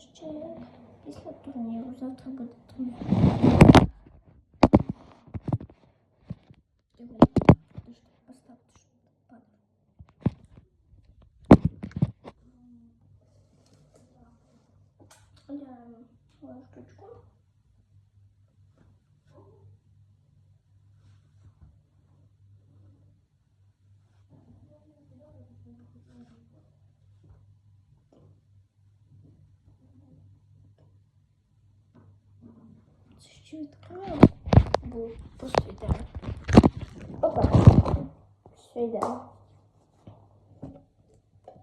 ще після турніру. Завтра буде турнір. Я буду çıkıyor bu bu şeyden. O da şeyden.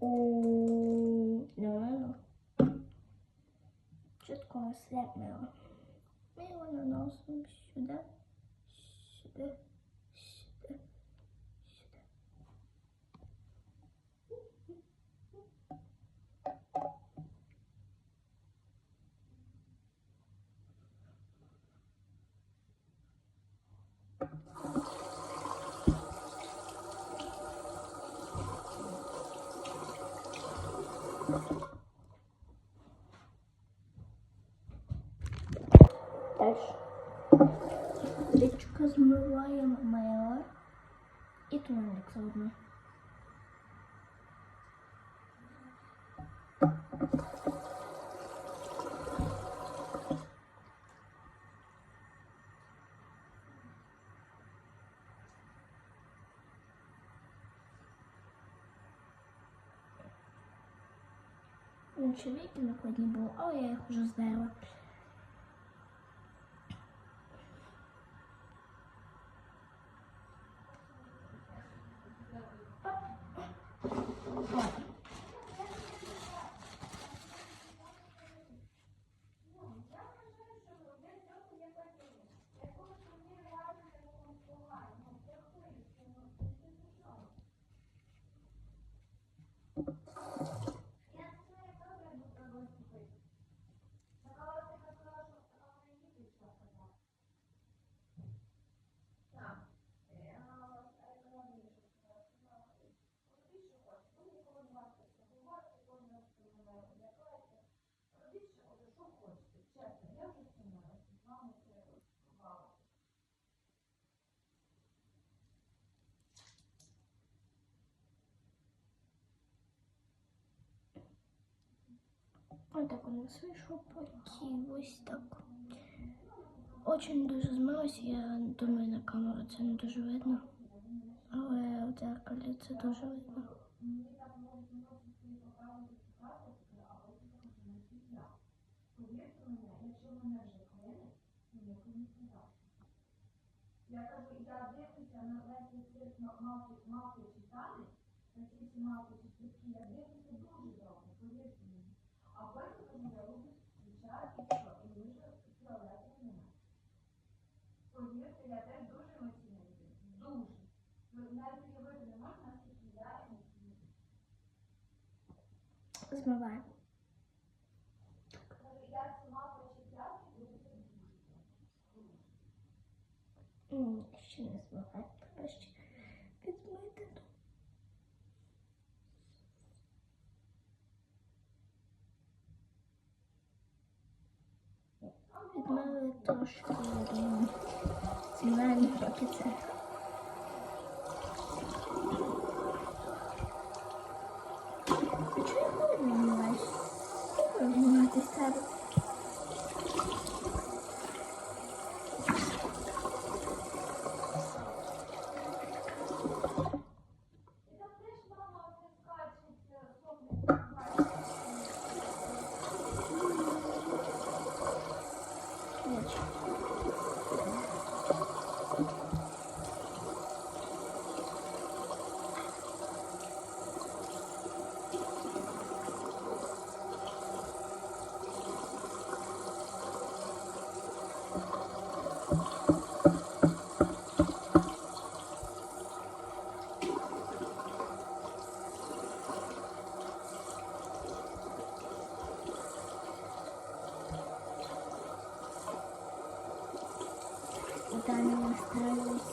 Hmm, ne var mı? Çıt konusu yapmıyor. Ne var ne olsun şuradan. Şuradan. Дальше. Річка змиває мило і туалет заодно. Він ще віки накладні було, але я їх уже здерла. Ось так у нас вийшло потім ось так. Очень дуже змилося, я думаю, на камеру це не дуже видно. Але в дзеркалі це дуже видно. Я кажу, я дивлюся на весь цирк мавки, мавки читали, на ці всі мавки читки, я дивлюся Довго. Ні, ще не змиваємо. Треба ще підмити. Відмили трошки, я думаю.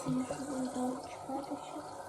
Стараємося їх довго чекати ще. Дуже.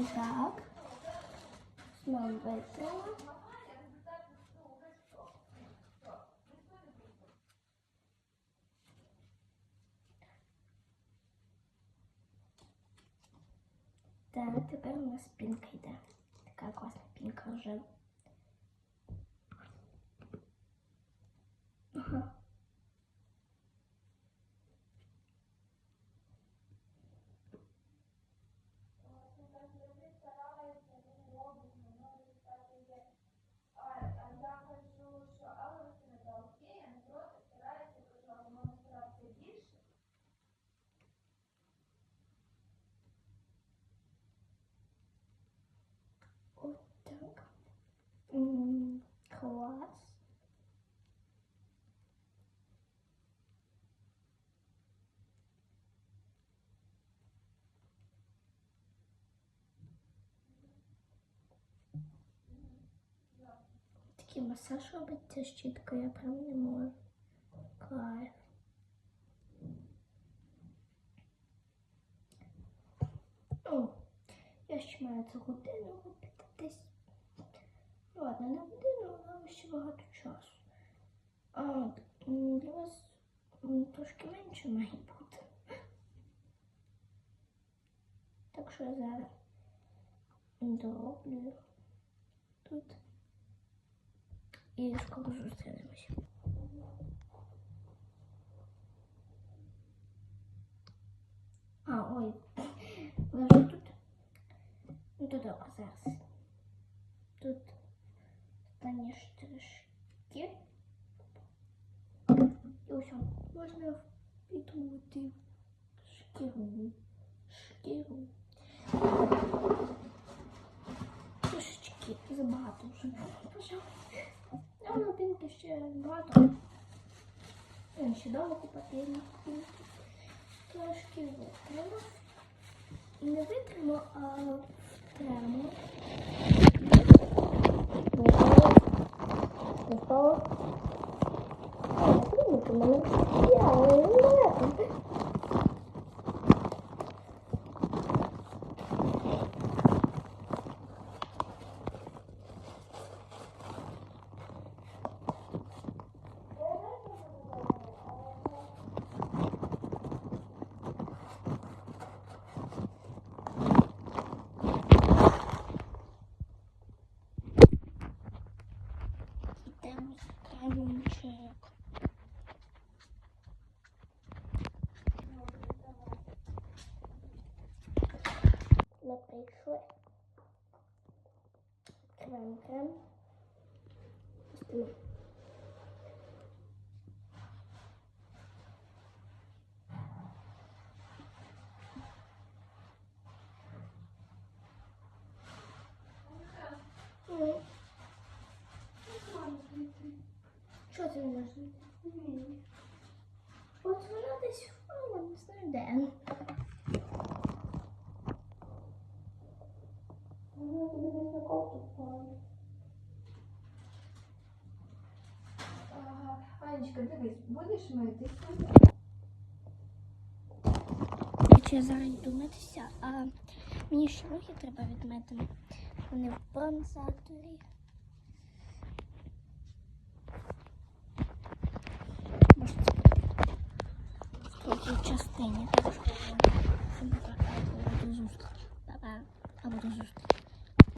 І так. Знову витрила. Так, тепер у нас пінка йде. Така класна пінка вже. Такий масаж робиться щіткою, я прям не можу. Кайф. Ну, я ще маю цю годину робити десь. Ну, ладно, не годину, але ще багато часу. А от, для вас трошки менше має бути. Так що я зараз дороблю тут. І скоро зустрінемося. А, ой, ви вже тут? Ну, то добре, зараз. Тут останні штришки. І ось он. можна впітрувати шкіру. Шкіру. Трошечки забагато вже. Пожалуй. А на пінки ще багато. Він ще довго потрібно. Трошки витримо. Не витримо, а Крем, крем. Пустимо. М. Що це не можна? От вона десь впала, не знаю де. Вона десь на кофту впала. Ага. Анечка, дивись, будеш митися? Чи я зараз йду митися, а мені ще руки треба відмити. Вони в бронзаторі. Може, це в третій частині. Так що всім пока. Або до зустрічі. Па-па. Або до зустрічі.